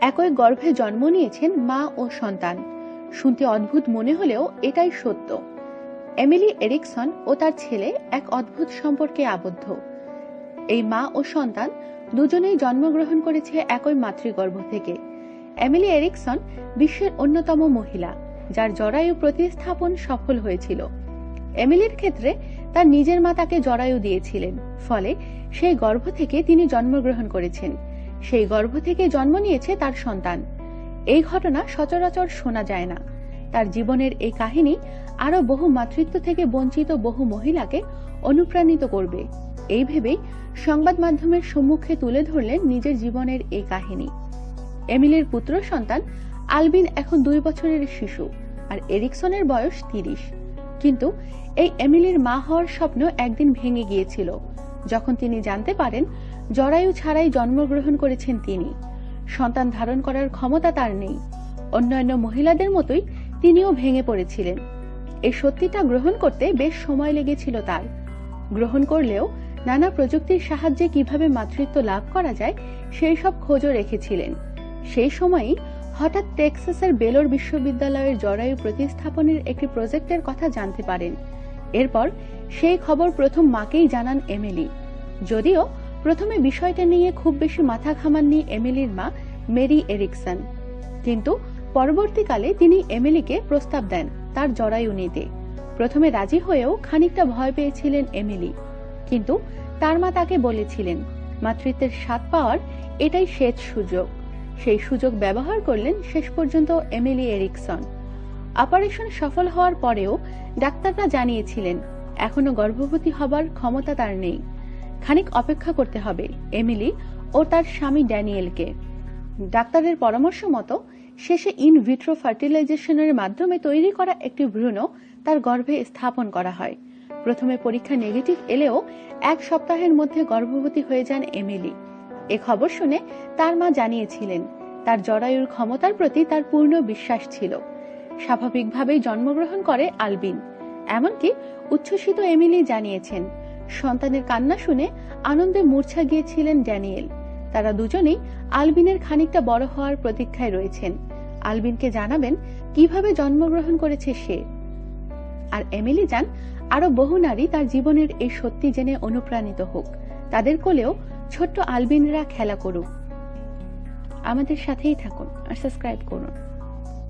একই গর্ভে জন্ম নিয়েছেন মা ও সন্তান। শুনতে অদ্ভুত মনে হলেও এটাই সত্য। এমিলি এরিকসন ও তার ছেলে এক অদ্ভুত সম্পর্কে আবদ্ধ। এই মা ও সন্তান দুজনেই জন্মগ্রহণ করেছে একই মাতৃগর্ভ থেকে। এমিলি এরিকসন বিশ্বের অন্যতম মহিলা, যার জরায়ু প্রতিস্থাপন সফল হয়েছিল। এমিলির ক্ষেত্রে তার নিজের মা তাকে জরায়ু দিয়েছিলেন, ফলে সেই গর্ভ থেকে তিনি জন্মগ্রহণ করেছেন। সেই গর্ভ থেকে জন্ম নিয়েছে তার সন্তান। এই ঘটনা সচরাচর শোনা যায় না। তার জীবনের এই কাহিনী আরও বহু মাতৃত্ব থেকে বঞ্চিত বহু মহিলাকে অনুপ্রাণিত করবে। এই ভেবেই সংবাদ মাধ্যমের সম্মুখে তুলে ধরলেন নিজের জীবনের এই কাহিনী। এমিলির পুত্র সন্তান আলবিন এখন দুই বছরের শিশু আর এরিকসনের বয়স তিরিশ। কিন্তু এই এমিলির মা হওয়ার স্বপ্ন একদিন ভেঙে গিয়েছিল। যখন তিনি জানতে পারেন জরায়ু ছাড়াই জন্মগ্রহণ করেছেন তিনি। সন্তান ধারণ করার ক্ষমতা তার নেই। অন্যান্য মহিলাদের মতোই তিনিও ভেঙে পড়েছিলেন। এই সত্যিটা গ্রহণ করতে বেশ সময় লেগেছিল তার। গ্রহণ করলেও নানা প্রযুক্তির সাহায্যে কীভাবে মাতৃত্ব লাভ করা যায়, সেই সব খোঁজও রেখেছিলেন। সেই সময়ই হঠাৎ টেক্সাসের বেলোর বিশ্ববিদ্যালয়ের জরায়ু প্রতিস্থাপনের একটি প্রজেক্টের কথা জানতে পারেন। এরপর সেই খবর প্রথম মাকেই জানান এমিলি। যদিও প্রথমে বিষয়টা নিয়ে খুব বেশি মাথা ঘামাননি এমিলির মা, মেরি এরিকসন। কিন্তু পরবর্তীকালে তিনি এমিলিকে প্রস্তাব দেন তার জরায়ু নিতে। প্রথমে রাজি হয়েও খানিকটা ভয় পেয়েছিলেন এমিলি। কিন্তু তার মা তাকে বলেছিলেন, মাতৃত্বের স্বাদ পাওয়ার এটাই শেষ সুযোগ। সেই সুযোগ ব্যবহার করলেন শেষ পর্যন্ত এমিলি এরিকসন। অপারেশন সফল হওয়ার পরেও ডাক্তাররা জানিয়েছিলেন, এখনও গর্ভবতী হবার ক্ষমতা তার নেই। খানিক অপেক্ষা করতে হবে এমিলি ও তার স্বামী ড্যানিয়েলকে। ডাক্তারের পরামর্শ মতো শেষে ইন ভিট্রো ফার্টিলাইজেশনের মাধ্যমে তৈরি করা একটি ভ্রূণ তার গর্ভে স্থাপন করা হয়। প্রথমে পরীক্ষা নেগেটিভ এলেও এক সপ্তাহের মধ্যে গর্ভবতী হয়ে যান এমিলি। এ খবর শুনে তার মা জানিয়েছিলেন, তার জরায়ুর ক্ষমতার প্রতি তার পূর্ণ বিশ্বাস ছিল। স্বাভাবিকভাবেই জন্মগ্রহণ করে আলবিন। এমনকি উচ্ছ্বসিত এমিলি জানিয়েছেন সন্তানের কান্না শুনে আনন্দে মূর্ছা গিয়েছিলেন ড্যানিয়েল। তারা দুজনেই আলবিনের খানিকটা বড় হওয়ার প্রতীক্ষায় রয়েছেন। আলবিনকে জানাবেন কীভাবে জন্মগ্রহণ করেছে সে। আর এমিলি যান আরও বহু নারী তার জীবনের এই সত্যি জেনে অনুপ্রাণিত হোক। তাদের কোলেও ছোট্ট আলবিনরা খেলা করুক। আমাদের সাথেই থাকুন আর সাবস্ক্রাইব করুন।